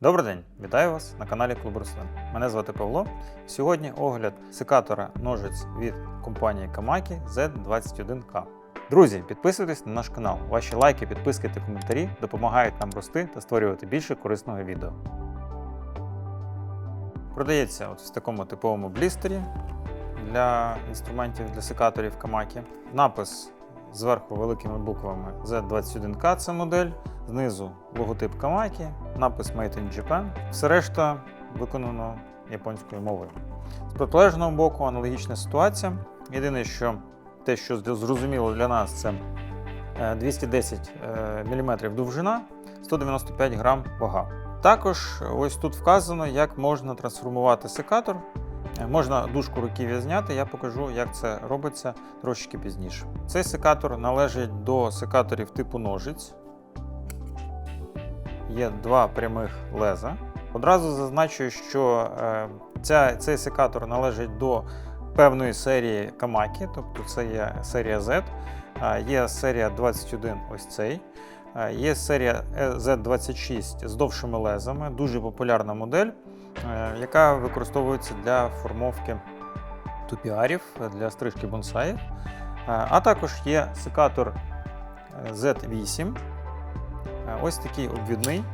Добрий день, вітаю вас на каналі Клуб Рослин. Мене звати Павло. Сьогодні огляд секатора ножиць від компанії Kamaki Z21K. Друзі, підписуйтесь на наш канал. Ваші лайки, підписки та коментарі допомагають нам рости та створювати більше корисного відео. Продається от в такому типовому блістері для інструментів для секаторів Kamaki. Напис зверху великими буквами Z21K це модель, знизу логотип Kamaki, напис Made in Japan. Все решта виконано японською мовою. З протилежного боку аналогічна ситуація. Єдине, що те, що зрозуміло для нас, це е, 210 мм довжина, 195 грам вага. Також ось тут вказано, як можна трансформувати секатор. Е, Можна дужку руків'я зняти, я покажу, як це робиться трошечки пізніше. Цей секатор належить до секаторів типу ножиць. Є два прямих леза. Одразу зазначу, що е, ця, цей секатор належить до певної серії Камакі, тобто це є серія Z, е, є серія 21 ось цей. Е, Є серія Z26 з довшими лезами, дуже популярна модель, е, яка використовується для формовки тупіарів, для стрижки бонсаїв. Е, А також є секатор е, Z8. Е, Ось такий обвідний.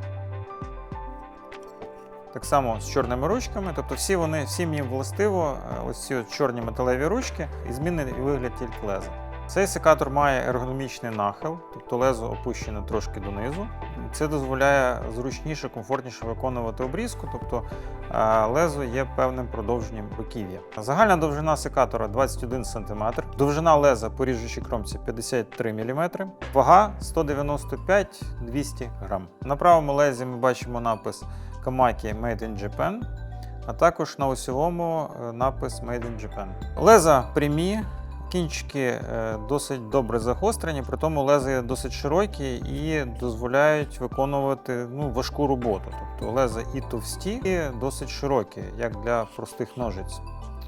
Так само з чорними ручками, тобто всі вони, всім їм властиво, е, ось ці чорні металеві ручки і змінний вигляд тільки леза. Цей секатор має ергономічний нахил, тобто лезо опущене трошки донизу. Це дозволяє зручніше, комфортніше виконувати обрізку, тобто е, лезо є певним продовженням руків'я. Загальна довжина секатора 21 см, довжина леза по ріжучій кромці 53 мм, вага 195-200 г. На правому лезі ми бачимо напис Kamaki Made in Japan, а також на осьовому е, напис Made in Japan. Леза прямі, кінчики е, досить добре загострені, при тому леза є досить широкі і дозволяють виконувати ну, важку роботу. Тобто леза і товсті, і досить широкі, як для простих ножиць.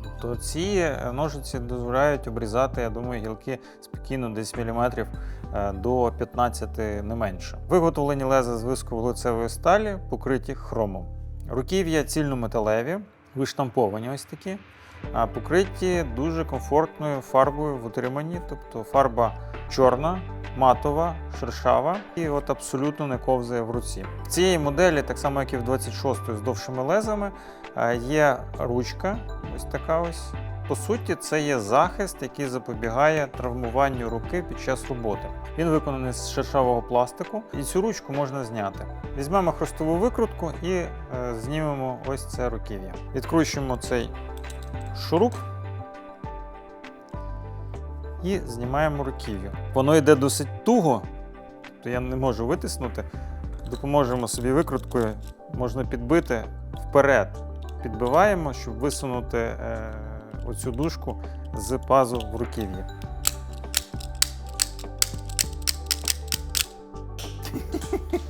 Тобто ці е, ножиці дозволяють обрізати, я думаю, гілки спокійно десь міліметрів е, до 15 не менше. Виготовлені леза з висково-лицевої сталі, покриті хромом. Руків'я цільнометалеві, виштамповані ось такі, а покриті дуже комфортною фарбою в утриманні, тобто фарба чорна, матова, шершава і от абсолютно не ковзає в руці. В цієї моделі, так само як і в 26 з довшими лезами, е, є ручка, ось така ось. По суті, це є захист, який запобігає травмуванню руки під час роботи. Він виконаний з шершавого пластику, і цю ручку можна зняти. Візьмемо хрестову викрутку і е, знімемо ось це руків'я. Відкручуємо цей шуруп і знімаємо руків'я. Воно йде досить туго, то я не можу витиснути. Допоможемо собі викруткою, можна підбити вперед. Підбиваємо, щоб висунути е, оцю дужку з пазу в руків'я.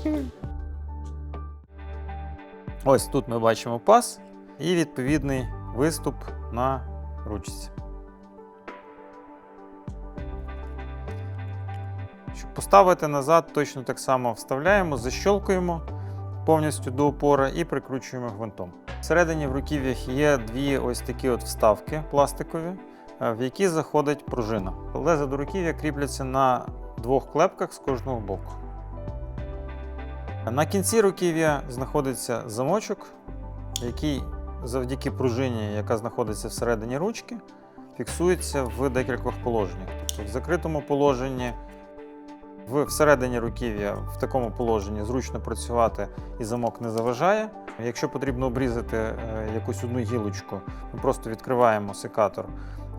Ось тут ми бачимо паз і відповідний виступ на ручці. Щоб поставити назад, точно так само вставляємо, защолкуємо повністю до опори і прикручуємо гвинтом. Всередині в руків'ях є дві ось такі от вставки пластикові, е, в які заходить пружина. Леза до руків'я кріпляться на двох клепках з кожного боку. На кінці руків'я знаходиться замочок, який завдяки пружині, яка знаходиться всередині ручки, фіксується в декількох положеннях. Тобто в закритому положенні, в всередині руків'я в такому положенні зручно працювати і замок не заважає. Якщо потрібно обрізати е, якусь одну гілочку, ми просто відкриваємо секатор,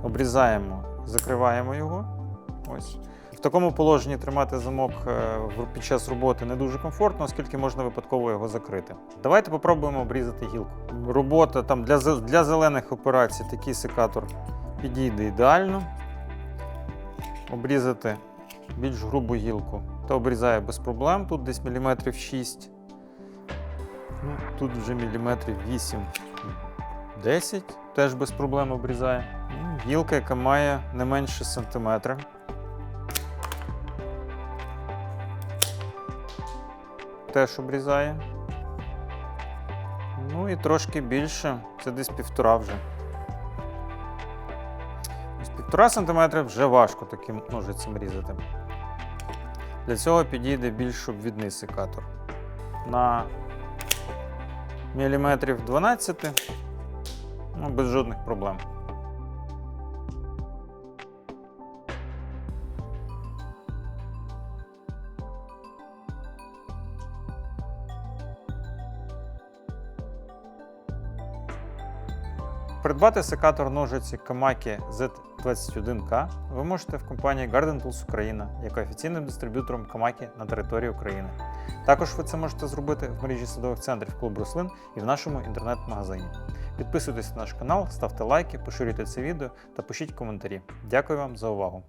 обрізаємо, закриваємо його. Ось. В такому положенні тримати замок е, під час роботи не дуже комфортно, оскільки можна випадково його закрити. Давайте попробуємо обрізати гілку. Робота там для, для зелених операцій такий секатор підійде ідеально. Обрізати більш грубу гілку та обрізає без проблем. Тут десь міліметрів 6. Ну, тут вже міліметрів 8. 10 теж без проблем обрізає. Ну, Гілка, яка має не менше сантиметра. Теж обрізає. Ну і трошки більше, це десь півтора вже. Ось півтора сантиметра вже важко таким ножицем різати. Для цього підійде більш обвідний секатор. На міліметрів 12, ну, без жодних проблем. Придбати секатор ножиці Kamaki Z21K ви можете в компанії Garden Tools Україна, яка офіційним дистриб'ютором Камакі на території України. Також ви це можете зробити в мережі садових центрів клуб рослин і в нашому інтернет-магазині. Підписуйтесь на наш канал, ставте лайки, поширюйте це відео та пишіть коментарі. Дякую вам за увагу!